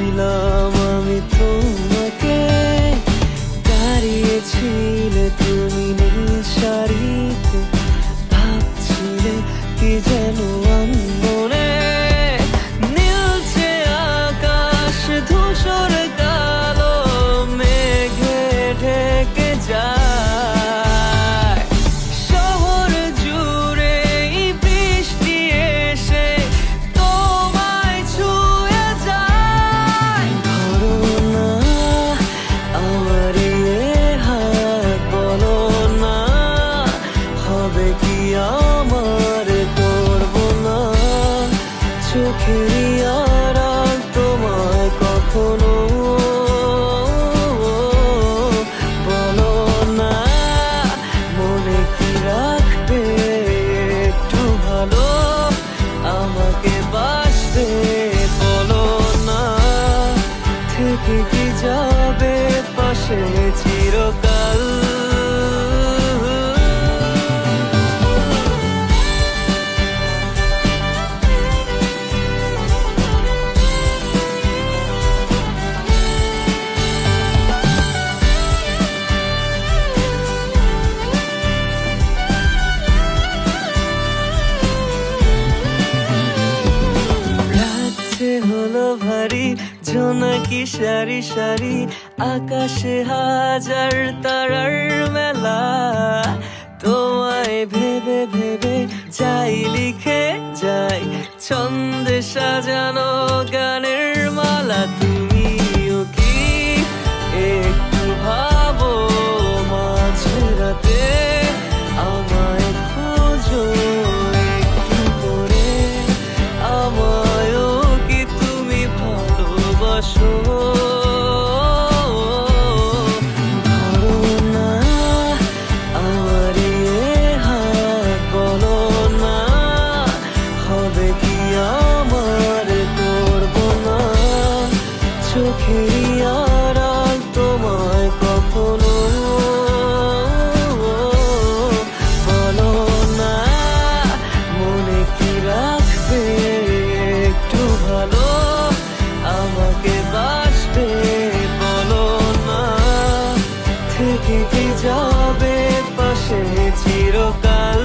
দেখেছিলাম আমি তোমাকে কি আমার করব না? আড়াল তোমায় কখনো বলো না। মনে কি রাখবে একটু ভালো? আমাকে বাসবে বলো না। থেকে কি যাবে পাশে চিরকাল? হলো ভারী জোনাকি সারি সারি, আকাশে হাজার তারার মেলা। তোমায় ভেবে ভেবে যাই লিখে যাই, ছন্দে সাজানো 手 যাবে পাশে চিরকাল।